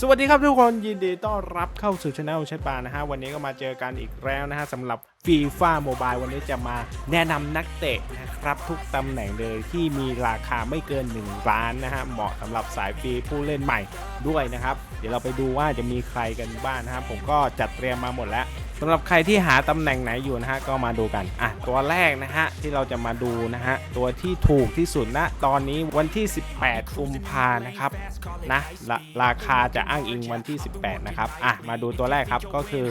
สวัสดีครับทุกคนยินดีต้อนรับเข้าสู่ช anel ชัดปานะฮะวันนี้ก็มาเจอกันอีกแล้วนะฮะสำหรับฟีฟ่าโมบายวันนี้จะมาแนะนำนักเตะนะครับทุกตำแหน่งเลยที่มีราคาไม่เกิน 1 ล้านนะฮะเหมาะสำหรับสายฟรีผู้เล่นใหม่ด้วยนะครับ เดี๋ยวเราไปดูว่าจะมีใครกันบ้างนะครับผมก็จัดเตรียมมาหมดแล้วำหรับใครที่หาตำแหน่งไหนอยู่นะฮะก็มาดูกันอะตัวแรกนะฮะที่เราจะมาดูนะฮะตัวที่ถูกที่สุดนะตอนนี้วันที่ 18กุมภานะครับนะราราคาจะอ้างอิงวันที่ 18 นะครับอะมาดูตัวแรกครับก็คือ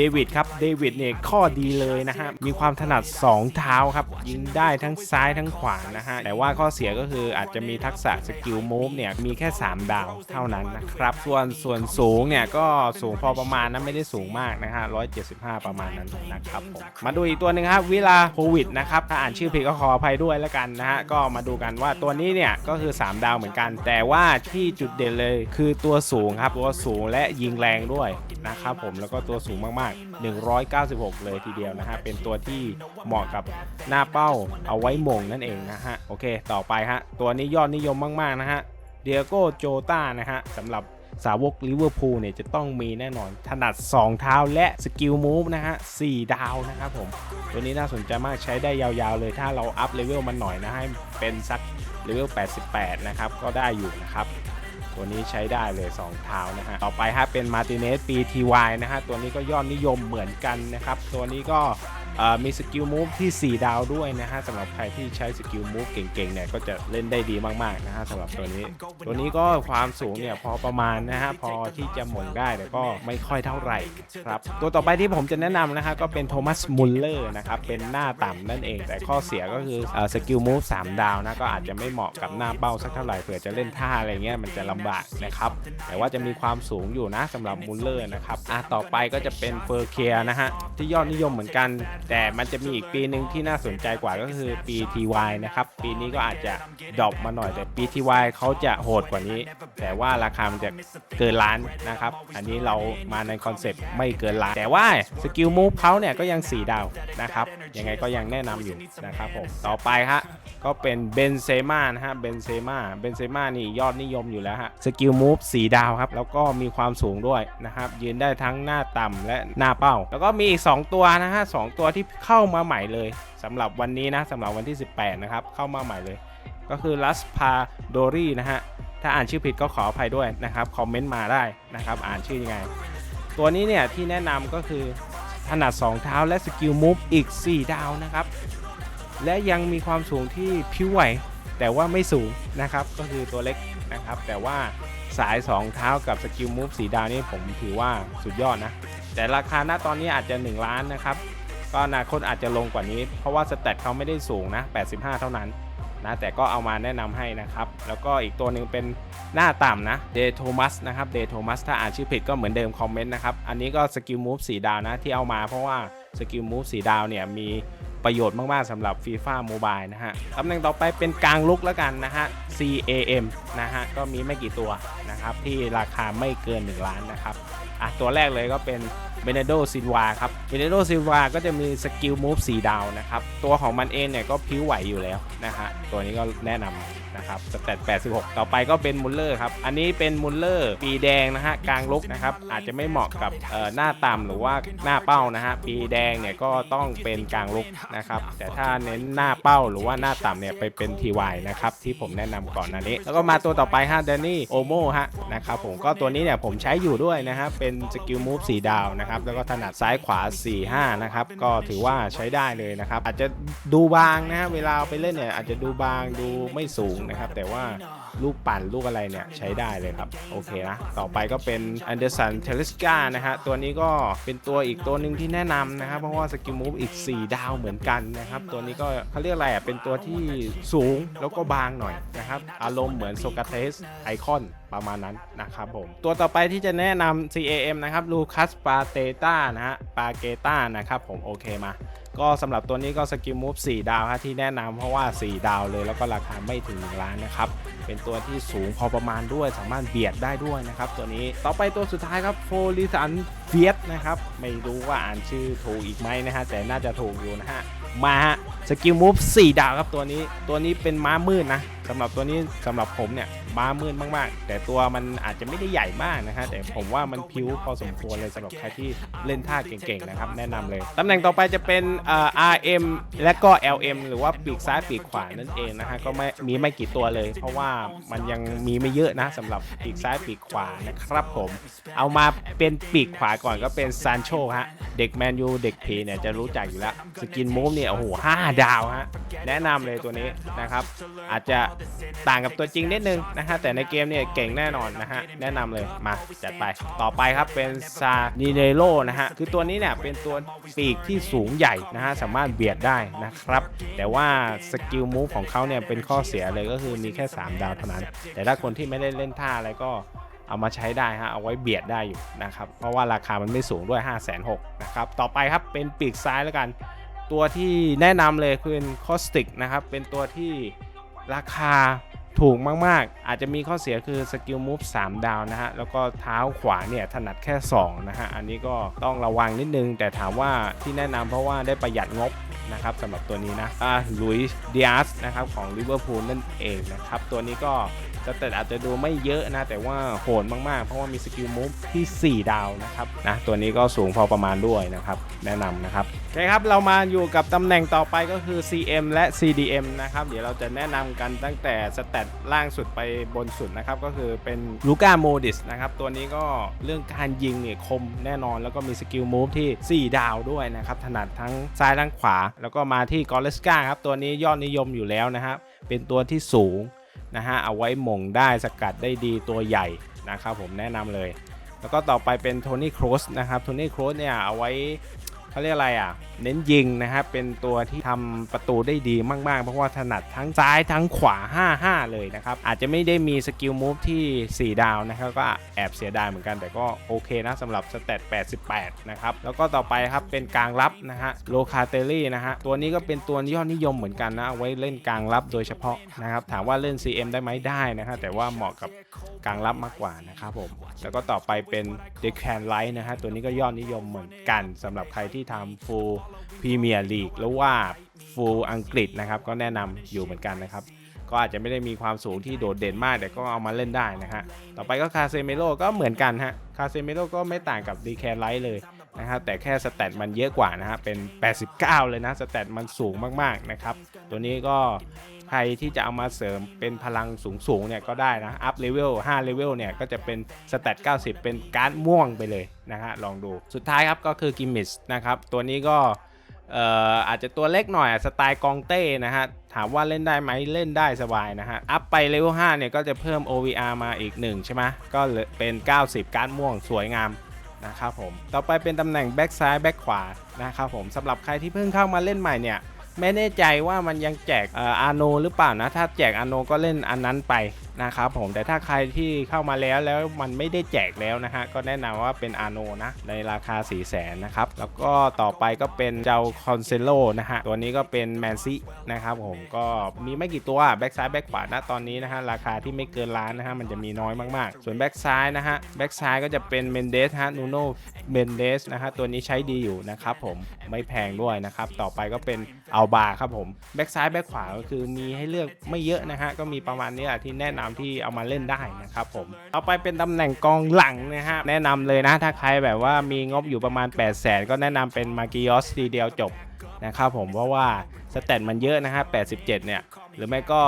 เดวิดครับเดวิดเนี่ยข้อดีเลยนะฮะมีความถนัด 2 เท้าครับ ยิงได้ทั้งซ้ายทั้งขวานะฮะแต่ว่าข้อเสียก็คืออาจจะมีทักษะสกิลมูฟเนี่ยมีแค่ 3 ดาวเท่านั้นนะครับ ส่วนส่วนสูงเนี่ยก็สูงพอประมาณนะไม่ได้สูงมากนะฮะ175 ประมาณนั้นนะครับผมมาดูอีกตัวหนึ่งครับวิลาโควิดนะครับถ้าอ่านชื่อผิดก็ขออภัยด้วยแล้วกันนะฮะก็มาดูกันว่าตัวนี้เนี่ยก็คือ 3 ดาวเหมือนกัน แต่ว่าที่จุดเด่นเลยคือตัวสูงครับตัวสูงและยิงแรงด้วยนะครับผมแล้วก็ตัวสูงมากๆ196 เลยทีเดียวนะฮะ เป็นตัวที่เหมาะกับหน้าเป้าเอาไว้มงนั่นเองนะฮะ โอเค ต่อไปฮะ ตัวนี้ยอดนิยมมาก ๆ นะฮะ เดียโกโจตานะฮะสำหรับสาวกลิเวอร์พูลเนี่ยจะต้องมีแน่นอนถนัด 2 เท้าและสกิลมูฟนะฮะ4ดาวนะครับผม ตัวนี้น่าสนใจมากใช้ได้ยาวๆเลย ถ้าเราอัพเลเวลมันหน่อยนะให้เป็นสักเลเวล88 นะครับ ก็ได้อยู่นะครับ ตัวนี้ใช้ได้เลย2เท้านะฮะต่อไปฮะเป็นมาติเนสปีทีวนะฮะตัวนี้ก็ยอดนิยมเหมือนกันนะครับตัวนี้ก็ มีสกิลมูฟที่ 4 ดาวด้วยนะฮะสำหรับใครที่ใช้สกิลมูฟเก่งๆเนี่ยก็จะเล่นได้ดีมากๆนะฮะสำหรับตัวนี้ ตัวนี้ก็ความสูงเนี่ยพอประมาณนะฮะพอที่จะหม่งได้แต่ก็ไม่ค่อยเท่าไหร่ครับตัวต่อไปที่ผมจะแนะนำนะฮะก็เป็นโทมัสมุลเลอร์นะครับเป็นหน้าต่ำนั่นเอง แต่ข้อเสียก็คือสกิลมูฟ3ดาวนะก็อาจจะไม่เหมาะกับหน้าเป้าสักเท่าไหร่เผื่อจะเล่นท่าอะไรเงี้ยมันจะลำบากนะครับแต่ว่าจะมีความสูงอยู่นะสำหรับมุลเลอร์นะครับอะต่อไปก็จะเป็นเฟอร์เคียนะฮะที่ยอดนิยมเหมือนกันแต่มันจะมีอีกปีหนึ่งที่น่าสนใจกว่าก็คือปี TY นะครับ ปีนี้ก็อาจจะดรอปมาหน่อยแต่ปี TY เขาจะโหดกว่านี้ แต่ว่าราคามันจะเกินล้านนะครับ อันนี้เรามาในคอนเซ็ปต์ไม่เกินล้าน แต่ว่าสกิลมูฟเขาเนี่ยก็ยัง 4 ดาวนะครับ ยังไงก็ยังแนะนำอยู่นะครับผม ต่อไปฮะก็เป็นเบนเซม่านะฮะ เบนเซม่า เบนเซม่านี่ยอดนิยมอยู่แล้วฮะ สกิลมูฟ4ดาวครับ แล้วก็มีความสูงด้วยนะครับ ยืนได้ทั้งหน้าต่ำและหน้าเป้า แล้วก็มีอีก 2 ตัวนะฮะสองตัวที่เข้ามาใหม่เลยสำหรับวันนี้นะสำหรับวันที่ 18 นะครับ เข้ามาใหม่เลย ก็คือลัสพาโดรีนะฮะ ถ้าอ่านชื่อผิดก็ขออภัยด้วยนะครับ คอมเมนต์มาได้นะครับ อ่านชื่อยังไง ตัวนี้เนี่ยที่แนะนำก็คือถนัด 2 เท้าและสกิลมูฟอีก 4 ดาวนะครับ และยังมีความสูงที่พิ้วไหว แต่ว่าไม่สูงนะครับ ก็คือตัวเล็กนะครับ แต่ว่าสาย 2 เท้ากับสกิลมูฟ4ดาวนี่ผมถือว่าสุดยอดนะ แต่ราคาณตอนนี้อาจจะ 1 ล้านนะครับ ก็อนาคตอาจจะลงกว่านี้ เพราะว่าสเตตเขาไม่ได้สูงนะ 85 เท่านั้นนะแต่ก็เอามาแนะนำให้นะครับ แล้วก็อีกตัวหนึ่งเป็นหน้าต่ำนะเดโทมัสนะครับเดโทมัสถ้าอ่านชื่อผิดก็เหมือนเดิมคอมเมนต์นะครับ อันนี้ก็สกิลมูฟสีดาวนะที่เอามาเพราะว่าสกิลมูฟสีดาวเนี่ยมี ประโยชน์มาก ๆสำหรับ FIFA Mobile นะฮะตำแหน่งต่อไปเป็นกลางลุกแล้วกันนะฮะ CAM นะฮะก็มีไม่กี่ตัวนะครับที่ราคาไม่เกิน 1 ล้านนะครับอะตัวแรกเลยก็เป็นเบเนโดซินวาครับเบเนโดซินวาก็จะมีสกิลมูฟสีดาวนะครับ ตัวของมันเองเนี่ยก็พิ้วไหวอยู่แล้วนะฮะตัวนี้ก็แนะนำ นะครับสเตต86 ต่อไปก็เป็นมุลเลอร์ครับ อันนี้เป็นมุลเลอร์ปีแดงนะฮะกลางลุกนะครับ อาจจะไม่เหมาะกับหน้าต่ำหรือว่าหน้าเป้านะฮะปีแดงเนี่ยก็ต้องเป็นกลางลุกนะครับ แต่ถ้าเน้นหน้าเป้าหรือว่าหน้าต่ำเนี่ยไปเป็น TY นะครับที่ผมแนะนำก่อนอันนี้ แล้วก็มาตัวต่อไปฮะแดนนี่โอโมฮะนะครับผมก็ตัวนี้เนี่ยผมใช้อยู่ด้วยนะฮะเป็นสกิลมูฟ4ดาวนะครับแล้วก็ถนัดซ้ายขวา 4 5 นะครับ ก็ถือว่าใช้ได้เลยนะครับ อาจจะดูบางนะฮะเวลาไปเล่นเนี่ยอาจจะดูบางดูไม่สูงนะครับ แต่ว่าลูกปั่นลูกอะไรเนี่ยใช้ได้เลยครับ โอเคนะ ต่อไปก็เป็นอันเดอร์สันเทเลสกานะฮะ ตัวนี้ก็เป็นตัวอีกตัวหนึ่งที่แนะนำนะครับ เพราะว่าสกิลมูฟอีก 4 ดาวเหมือนกันนะครับ ตัวนี้ก็เขาเรียกอะไรอะเป็นตัวที่สูงแล้วก็บางหน่อยนะครับ อารมณ์เหมือนโซกาเทสไอคอนประมาณนั้นนะครับผม ตัวต่อไปที่จะแนะนำ CAM นะครับลูคัสปาเตต้านะฮะปาเกต้านะครับผมโอเคมา ก็สำหรับตัวนี้ก็สกิลมูฟ4ดาวฮะที่แนะนำเพราะว่า 4 ดาวเลยแล้วก็ราคาไม่ถึง1ล้านนะครับเป็นตัวที่สูงพอประมาณด้วยสามารถเบียดได้ด้วยนะครับตัวนี้ต่อไปตัวสุดท้ายครับโฟลิสันเฟียสนะครับไม่รู้ว่าอ่านชื่อถูกอีกไหมนะฮะแต่น่าจะถูกอยู่นะฮะมาฮะสกิลมูฟ4ดาวครับตัวนี้ตัวนี้เป็นม้ามืดนะสำหรับตัวนี้สำหรับผมเนี่ย ม้ามืดมากๆ แต่ตัวมันอาจจะไม่ได้ใหญ่มากนะฮะแต่ผมว่ามันพิ้วพอสมควรเลยสำหรับใครที่เล่นท่าเก่งๆนะครับแนะนำเลยตำแหน่งต่อไปจะเป็นเอ่อ RM และก็ LM หรือว่าปีกซ้ายปีกขวานั่นเองนะฮะก็ไม่มีไม่กี่ตัวเลย เพราะว่ามันยังมีไม่เยอะนะสำหรับปีกซ้ายปีกขวานะครับผมเอามาเป็นปีกขวาก่อนก็เป็นซานโชฮะเด็กแมนยูเด็กผีเนี่ยจะรู้จักอยู่แล้วสกินมูฟเนี่ยโอ้โหห้าดาวฮะแนะนำเลยตัวนี้นะครับอาจจะต่างกับตัวจริงนิดนึงนะฮะ แต่ในเกมเนี่ยเก่งแน่นอนนะฮะ แนะนำเลยมาจัดไป ต่อไปครับเป็นซานิเนโรนะฮะ คือตัวนี้เนี่ยเป็นตัวปีกที่สูงใหญ่นะฮะ สามารถเบียดได้นะครับ แต่ว่าสกิลมูฟของเขาเนี่ยเป็นข้อเสียเลยก็คือมีแค่ 3 ดาวเท่านั้น แต่ถ้าคนที่ไม่ได้เล่นท่าอะไรก็เอามาใช้ได้ฮะ เอาไว้เบียดได้อยู่นะครับ เพราะว่าราคามันไม่สูงด้วย 5 6 0 0 0นะครับ ต่อไปครับเป็นปีกซ้ายแล้วกัน ตัวที่แนะนำเลยคือคอสติกนะครับ เป็นตัวที่ราคา ถูกมากๆ อาจจะมีข้อเสียคือสกิลมูฟ3ดาวนะฮะ แล้วก็เท้าขวาเนี่ยถนัดแค่ 2 นะฮะ อันนี้ก็ต้องระวังนิดนึง แต่ถามว่าที่แนะนำเพราะว่าได้ประหยัดงบนะครับสำหรับตัวนี้นะอ่าลุยส์ดิอาสนะครับของลิเวอร์พูลนั่นเองนะครับ ตัวนี้ก็ สเตตอาจจะดูไม่เยอะนะ แต่ว่าโหดมากๆ เพราะว่ามีสกิลมูฟที่ 4 ดาวนะครับนะตัวนี้ก็สูงพอประมาณด้วยนะครับ แนะนำนะครับโอเคครับเรามาอยู่กับตำแหน่งต่อไปก็คือ CM และ CDM นะครับ เดี๋ยวเราจะแนะนำกันตั้งแต่สเตตล่างสุดไปบนสุดนะครับ ก็คือเป็นลูก้าโมดิสนะครับ ตัวนี้ก็เรื่องการยิงเนี่ยคมแน่นอน แล้วก็มีสกิลมูฟที่ 4 ดาวด้วยนะครับ ถนัดทั้งซ้ายทั้งขวา แล้วก็มาที่กอเลสกาครับ ตัวนี้ยอดนิยมอยู่แล้วนะครับเป็นตัวที่สูง นะฮะเอาไว้มงได้สกัดได้ดีตัวใหญ่นะครับผมแนะนำเลย แล้วก็ต่อไปเป็นโทนี่โครสนะครับโทนี่โครสเนี่ยเอาไว้ เขาเรียกอะไรอะ เน้นยิงนะครับเป็นตัวที่ทำประตูได้ดีมากๆ เพราะว่าถนัดทั้งซ้ายทั้งขวา 5-5 เลยนะครับ อาจจะไม่ได้มีสกิลมูฟที่ 4 ดาวนะครับ ก็แอบเสียดายเหมือนกัน แต่ก็โอเคนะสำหรับสเตต88 นะครับ แล้วก็ต่อไปครับเป็นกลางรับนะฮะโลคาเตลี่นะฮะตัวนี้ก็เป็นตัวยอดนิยมเหมือนกันนะเอาไว้เล่นกลางรับโดยเฉพาะนะครับถามว่าเล่น CM ได้ไหมได้นะครับแต่ว่าเหมาะกับกลางรับมากกว่านะครับผม แล้วก็ต่อไปเป็น d e c a n Light นะฮะ ตัวนี้ก็ยอดนิยมเหมือนกันสำหรับใครที่ทำ Full Premier League หรือว่า Full อังกฤษนะครับ ก็แนะนำอยู่เหมือนกันนะครับ ก็อาจจะไม่ได้มีความสูงที่โดดเด่นมาก แต่ก็เอามาเล่นได้นะฮะ ต่อไปก็คาเซเมโ o ก็เหมือนกันฮะ คาเซเมโ o ก็ไม่ต่างกับ d e c a n Light เลยนะครับแต่แค่สแตทมันเยอะกว่านะฮะเป็น 89 เลยนะ สแตทมันสูงมากๆนะครับ ตัวนี้ก็ ใครที่จะเอามาเสริมเป็นพลังสูงๆเนี่ยก็ได้นะ อัพเลเวล5เลเวลเนี่ยก็จะเป็นสแตท90 เป็นการ์ดม่วงไปเลยนะฮะลองดูสุดท้ายครับก็คือกิมมิชนะครับ ตัวนี้ก็เอ่ออาจจะตัวเล็กหน่อยสไตล์กองเต้นะฮะ ถามว่าเล่นได้ไหมเล่นได้สบายนะฮะ อัพไปเลเวล5เนี่ยก็จะเพิ่ม OVR มาอีก 1 ใช่ไหมก็เป็น 90 การ์ดม่วงสวยงามนะครับผม ต่อไปเป็นตำแหน่งแบ็กซ้ายแบ็กขวานะครับผมสำหรับใครที่เพิ่งเข้ามาเล่นใหม่เนี่ย ไม่แน่ใจว่ามันยังแจกเอ่ออาโนหรือเปล่านะ ถ้าแจกอาโนก็เล่นอันนั้นไป นะครับผมแต่ถ้าใครที่เข้ามาแล้วแล้วมันไม่ได้แจกแล้วนะฮะก็แนะนำว่าเป็นอาโนนะในราคา 4 0 0แสนนะครับแล้วก็ต่อไปก็เป็นเจ้าคอนเซโลนะฮะตัวนี้ก็เป็นแมนซีนะครับผมก็มีไม่กี่ตัวแบ็กซ้ายแบ็กขวานะตอนนี้นะฮะราคาที่ไม่เกินล้านนะฮะมันจะมีน้อยมากๆ ส่วนแบ็กซ้ายนะฮะแบ็กซ้ายก็จะเป็นเมนเดสฮะนูโนเมนเดสนะฮะตัวนี้ใช้ดีอยู่นะครับผมไม่แพงด้วยนะครับต่อไปก็เป็นอัลบาครับผมแบ็กซ้ายแบ็กขวาก็คือมีให้เลือกไม่เยอะนะฮะก็มีประมาณนี้แหละที่แนะนำที่เอามาเล่นได้นะครับผมต่อไปเป็นตำแหน่งกองหลังนะฮะแนะนำเลยนะถ้าใครแบบว่ามีงบอยู่ประมาณ 8 0 0แสนก็แนะนำเป็นมากิออสทีเดียวจบนะครับผมเพราะว่าสแตทมันเยอะนะฮะ 87 เนี่ย หรือไม่ก็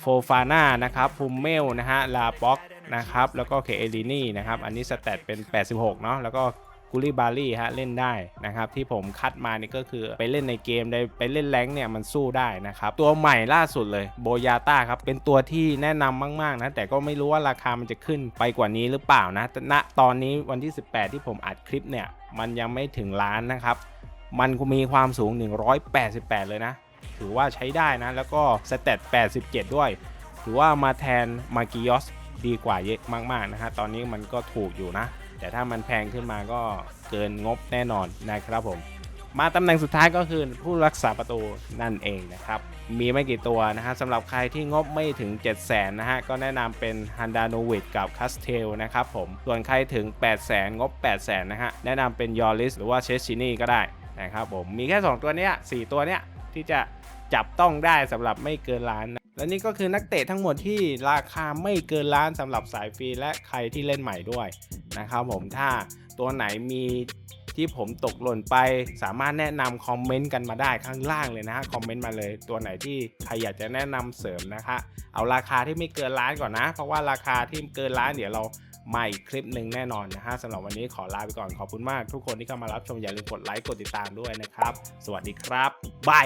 โฟฟาน่านะครับพูมเมลนะฮะลาป็อกนะครับแล้วก็เคเอลินี่นะครับอันนี้สแตทเป็น 86 เนาะแล้วก็ กูลีบารี่ฮะเล่นได้นะครับที่ผมคัดมานี่ก็คือไปเล่นในเกมได้ไปเล่นแรงเนี่ยมันสู้ได้นะครับตัวใหม่ล่าสุดเลยโบยาต้าครับเป็นตัวที่แนะนำมากๆนะแต่ก็ไม่รู้ว่าราคามันจะขึ้นไปกว่านี้หรือเปล่านะณตอนนี้วันที่ 18 ที่ผมอัดคลิปเนี่ยมันยังไม่ถึงล้านนะครับมันมีความสูง 188 เลยนะ ถือว่าใช้ได้นะ แล้วก็สเตต87 ด้วย ถือว่ามาแทนมากิยอสดีกว่าเยอะมาก ๆ นะฮะ ตอนนี้มันก็ถูกอยู่นะ แต่ถ้ามันแพงขึ้นมาก็เกินงบแน่นอนนะครับผมมาตำแหน่งสุดท้ายก็คือผู้รักษาประตูนั่นเองนะครับ มีไม่กี่ตัวนะฮะสำหรับใครที่งบไม่ถึง 7 0 0 0 0นนะฮะ ก็แนะนำเป็นฮันดาโนวิดกับคัสเทลนะครับผม ส่วนใครถึง 8 0 0 0 0 0งบ 8 0 0 0 0 0นะฮะ แนะนำเป็นยอริสหรือว่าเชสชินี่ก็ได้นะครับผม มีแค่ 2 ตัวเนี้ย4ตัวเนี้ยที่จะจับต้องได้สำหรับไม่เกินล้านนะ และนี่ก็คือนักเตะทั้งหมดที่ราคาไม่เกินล้านสำหรับสายฟรีและใครที่เล่นใหม่ด้วยนะครับผมถ้าตัวไหนมีที่ผมตกหล่นไปสามารถแนะนำคอมเมนต์กันมาได้ข้างล่างเลยนะฮะคอมเมนต์มาเลยตัวไหนที่ใครอยากจะแนะนำเสริมนะคะเอาราคาที่ไม่เกินล้านก่อนนะ เพราะว่าราคาที่เกินล้านเดี๋ยวเรามาอีกคลิปหนึ่งแน่นอนนะฮะสำหรับวันนี้ขอลาไปก่อนขอบคุณมาก ทุกคนที่เข้ามารับชมอย่าลืมกดไลค์กดติดตามด้วยนะครับ สวัสดีครับบาย